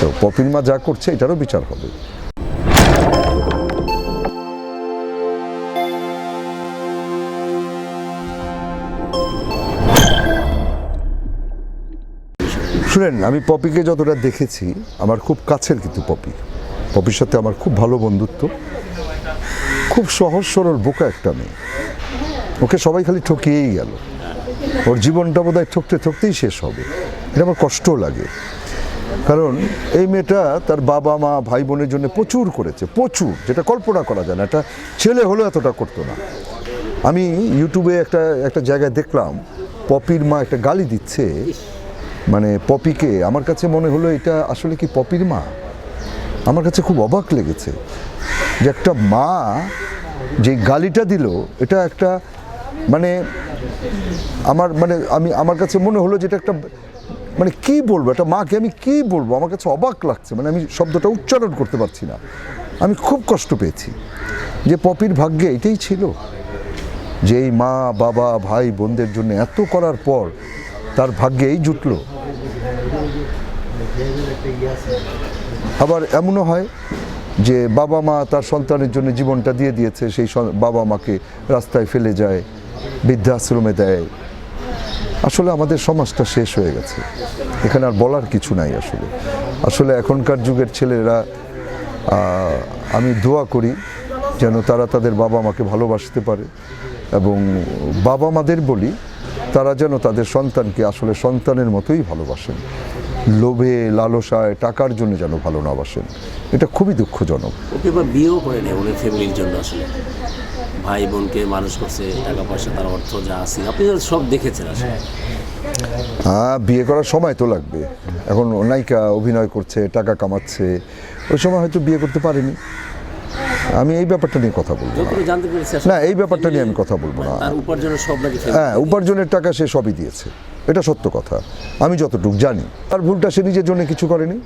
তো পপির মা যা করছে, এটারও বিচার হবে। শুনেন, আমি পপিকে যতটা দেখেছি, আমার খুব কাছের কিন্তু পপি। পপির সাথে আমার খুব ভালো বন্ধুত্ব। খুব সহজ সরল বোকা একটা মেয়ে। ওকে সবাই খালি ঠকিয়েই গেল। ওর জীবনটা বোধহয় ঠকতে ঠকতেই শেষ হবে। এটা আমার কষ্টও লাগে। কারণ এই মেয়েটা তার বাবা, মা, ভাই বোনের জন্য প্রচুর করেছে, প্রচুর, যেটা কল্পনা করা যায় না, একটা ছেলে হলেও এতটা করতো না। আমি ইউটিউবে একটা একটা জায়গায় দেখলাম, পপির মা একটা গালি দিচ্ছে মানে পপিকে, আমার কাছে মনে হলো এটা আসলে কি পপির মা? আমার কাছে খুব অবাক লেগেছে যে একটা মা যে গালিটা দিল, এটা একটা মানে আমার মানে আমি, আমার কাছে মনে হলো যেটা একটা মানে কি বলব, একটা মাকে আমি কি বলব? আমার কাছে অবাক লাগছে মানে আমি শব্দটা উচ্চারণ করতে পারছি না। আমি খুব কষ্ট পেয়েছি যে পপির ভাগ্যে এটাই ছিল যে এই মা, বাবা, ভাই, বোনদের জন্য এত করার পর তার ভাগ্যে এই জুটলো। আবার এমনও হয় যে বাবা মা তার সন্তানের জন্য জীবনটা দিয়ে দিয়েছে, সেই বাবা মাকে রাস্তায় ফেলে যায়, বৃদ্ধাশ্রমে দেয় আসলে আমাদের সমাজটা শেষ হয়ে গেছে। এখানে আর বলার কিছু নাই আসলে। আসলে এখনকার যুগের ছেলেরা আমি দোয়া করি যেন তারা তাদের বাবা মাকে ভালোবাসতে পারে এবং বাবা মাদের বলি, তারা যেন তাদের সন্তানকে আসলে সন্তানের মতোই ভালোবাসেন। লোভে, লালসায়, টাকার জন্য যেন ভালো না বাসেন। এটা খুবই দুঃখজনক। বিয়েও করে নেয় ওদের ফ্যামিলির জন্য আসলে। ভাই বোনকে মানুষ করছে টাকা পয়সা তার অর্থ যা আছে। আপনি সব দেখেছেন আসলে। হ্যাঁ। বিয়ে করার সময় তো লাগবে। এখন নায়িকা অভিনয় করছে টাকা কামাচ্ছে ওই সময় হয়তো বিয়ে করতে পারেনি। আমি এই ব্যাপারটা নিয়ে কথা বলব না। এই ব্যাপারটা নিয়ে আমি কথা বলব না। উপার্জনের সব হ্যাঁ উপার্জনের টাকা সে সবই দিয়েছে। এটা সত্য কথা। আমি যতটুকু জানি। তার ভুলটা সে নিজের জন্য কিছু করেনি।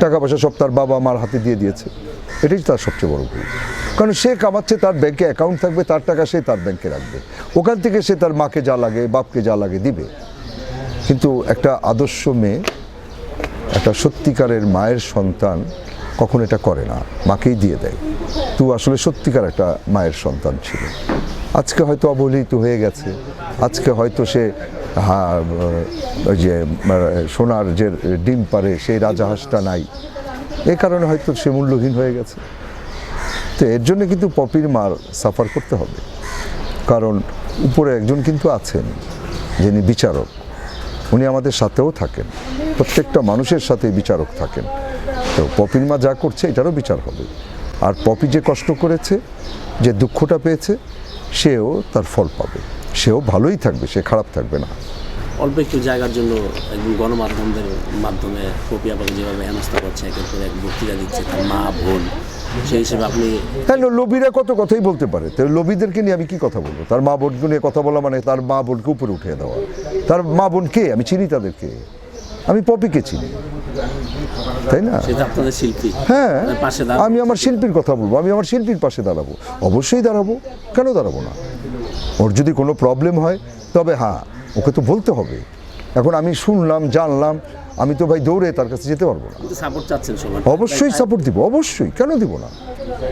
টাকা পয়সা সব তার বাবা মার হাতে দিয়ে দিয়েছে। এটাই তার সবচেয়ে বড় ভুল। কারণ সে কামাচ্ছে তার ব্যাংকে অ্যাকাউন্ট থাকবে, তার টাকা সে তার ব্যাংকে রাখবে। ওখান থেকে সে তার মাকে যা লাগে, বাপকে যা লাগে দিবে। কিন্তু একটা আদর্শ মেয়ে, একটা সত্যিকারের মায়ের সন্তান কখন এটা করে না, মাকেই দিয়ে দেয়। তুই আসলে সত্যিকার একটা মায়ের সন্তান ছিল। আজকে হয়তো অবহেলিত হয়ে গেছে। আজকে হয়তো সে ওই যে সোনার যে ডিম পারে সেই রাজাহাঁসটা নাই। এই কারণে হয়তো সে মূল্যহীন হয়ে গেছে। তো এর জন্য কিন্তু পপির মার সাফার করতে হবে। কারণ উপরে একজন কিন্তু আছেন, যিনি বিচারক। উনি আমাদের সাথেও থাকেন। প্রত্যেকটা মানুষের সাথে বিচারক থাকেন। তো পপির মা যা করছে, এটারও বিচার হবে। আর পপি যে কষ্ট করেছে, যে দুঃখটা পেয়েছে, সেও তার ফল পাবে। সেও ভালোই থাকবে, সে খারাপ থাকবে না। অল্প একটু জায়গার জন্য একদম গণমাধ্যমদের মাধ্যমে কপি আপাকে যেভাবে হেনস্থা করছে একের পর এক বক্তৃতা দিচ্ছে তার মা বোন সেই হিসেবে আপনি হ্যাঁ লো- লোভীরা কত কথাই বলতে পারে। তো লোভীদেরকে নিয়ে আমি কি কথা বলব? তার মা বোনকে নিয়ে কথা বলা মানে তার মা বোনকে উপরে উঠিয়ে দেওয়া। তার মা বোন কে? আমি চিনি তাদেরকে। আমি পপিকে চিনি। তাই না? শিল্পী। হ্যাঁ পাশে আমি আমার শিল্পীর কথা বলব। আমি আমার শিল্পীর পাশে দাঁড়াবো। অবশ্যই দাঁড়াবো। কেন দাঁড়াবো না? ওর যদি কোনো প্রবলেম হয় তবে হ্যাঁ ওকে তো বলতে হবে। এখন আমি শুনলাম জানলাম আমি তো ভাই দৌড়ে তার কাছে যেতে পারব না। সাপোর্ট চাচ্ছেন অবশ্যই সাপোর্ট দিব অবশ্যই। কেন দিব না?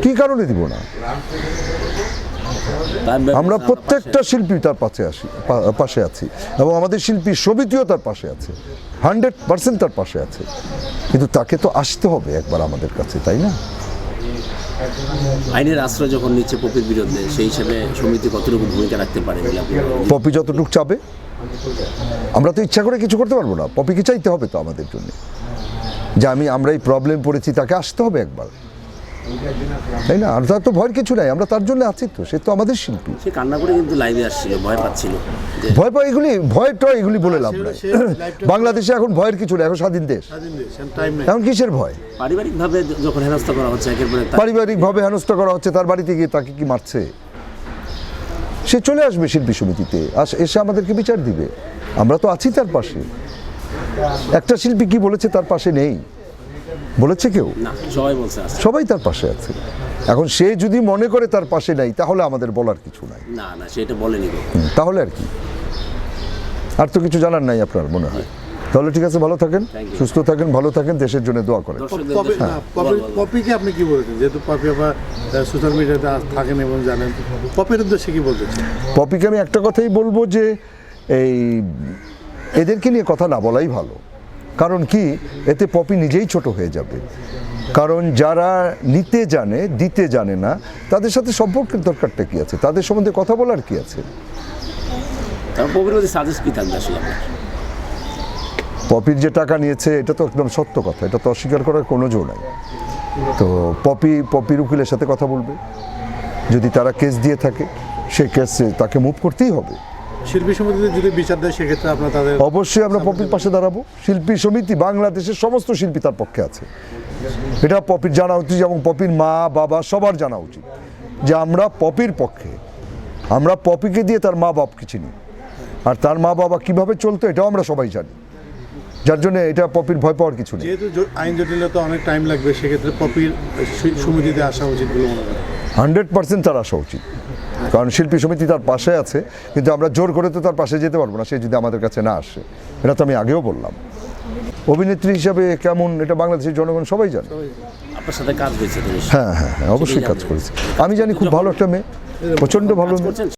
কি কারণে দিব না? আমরা প্রত্যেকটা শিল্পী তার পাশে আসি পাশে আছি। এবং আমাদের শিল্পী সমিতিও তার পাশে আছে। হান্ড্রেড পার্সেন্ট তার পাশে আছে। কিন্তু তাকে তো আসতে হবে একবার আমাদের কাছে তাই না? আইনের আশ্রয় যখন নিচ্ছে পপির বিরুদ্ধে, সেই হিসেবে সমিতি কতটুকু ভূমিকা রাখতে পারে? পপি? যতটুকু চাবে, আমরা তো ইচ্ছা করে কিছু করতে পারব না। পপিকে চাইতে হবে তো আমাদের জন্য। যে আমি, আমরা এই প্রবলেম পড়েছি, তাকে আসতে হবে একবার। তাই না? আর তার তো ভয়ের কিছু নাই আমরা তার জন্য আছি তো সে তো আমাদের শিল্পী। সে কান্না করে কিন্তু লাইভে আসছিল ভয় পাচ্ছিল। ভয় পাই এগুলি ভয় টয় এগুলি বলে লাভ নাই। বাংলাদেশে এখন ভয়ের কিছু নেই এখন স্বাধীন দেশ। এখন কিসের ভয়? পারিবারিকভাবে যখন হেনস্থা করা হচ্ছে একের পর পারিবারিকভাবে হেনস্থা করা হচ্ছে তার বাড়িতে গিয়ে তাকে কি মারছে? সে চলে আসবে শিল্পী সমিতিতে আস এসে আমাদেরকে বিচার দিবে। আমরা তো আছি তার পাশে। একটা শিল্পী কি বলেছে তার পাশে নেই। বলেছে কেউ? সবাই বলছে আসছে সবাই তার পাশে আছে। এখন সে যদি মনে করে তার পাশে নাই তাহলে আমাদের বলার কিছু নাই। না না সেটা বলেনি তাহলে আর কি। আর তো কিছু জানার নাই আপনার মনে হয়? তাহলে ঠিক আছে ভালো থাকেন সুস্থ থাকেন ভালো থাকেন দেশের জন্য দোয়া করেন। পপিকে আপনি কি বলেছেন? যেহেতু পপি আবার সোশ্যাল মিডিয়াতে থাকেন এবং জানেন পপির উদ্দেশ্যে কি বলতে পপিকে আমি একটা কথাই বলব যে এই এদেরকে নিয়ে কথা না বলাই ভালো। কারণ কি? এতে পপি নিজেই ছোট হয়ে যাবে। কারণ যারা নিতে জানে দিতে জানে না তাদের সাথে সম্পর্কের দরকারটা কি আছে? তাদের সম্বন্ধে কথা বলার কি আছে? পপির যে টাকা নিয়েছে এটা তো একদম সত্য কথা। এটা তো অস্বীকার করার কোনো জো নাই। তো পপি পপির উকিলের সাথে কথা বলবে। যদি তারা কেস দিয়ে থাকে সেই কেসে তাকে মুভ করতেই হবে। শিল্পী সমিতিতে যদি বিচার দেয় সেক্ষেত্রে আপনার তাদের অবশ্যই আমরা পপির পাশে দাঁড়াবো। শিল্পী সমিতি বাংলাদেশের সমস্ত শিল্পী তার পক্ষে আছে। এটা পপির জানা উচিত এবং পপির মা বাবা সবার জানা উচিত যে আমরা পপির পক্ষে আমরা পপিকে দিয়ে তার মা বাপকে চিনি। আর তার মা বাবা কীভাবে চলতো এটাও আমরা সবাই জানি। যার জন্য এটা পপির ভয় পাওয়ার কিছু নেই। যেহেতু আইন জটিলতা অনেক টাইম লাগবে সেক্ষেত্রে পপির সমিতিতে আসা উচিত বলে মনে করেন। হান্ড্রেড পার্সেন্ট তার আসা উচিত। কারণ শিল্পী সমিতি তার পাশে আছে কিন্তু আমরা জোর করে তো তার পাশে যেতে পারব না সে যদি আমাদের কাছে না আসে। এটা তো আমি আগেও বললাম। অভিনেত্রী হিসাবে কেমন এটা বাংলাদেশের জনগণ সবাই জানে। আপনার সাথে কাজ হয়েছে হ্যাঁ হ্যাঁ হ্যাঁ অবশ্যই কাজ করেছে। আমি জানি খুব ভালো একটা মেয়ে প্রচণ্ড ভালো মেয়ে।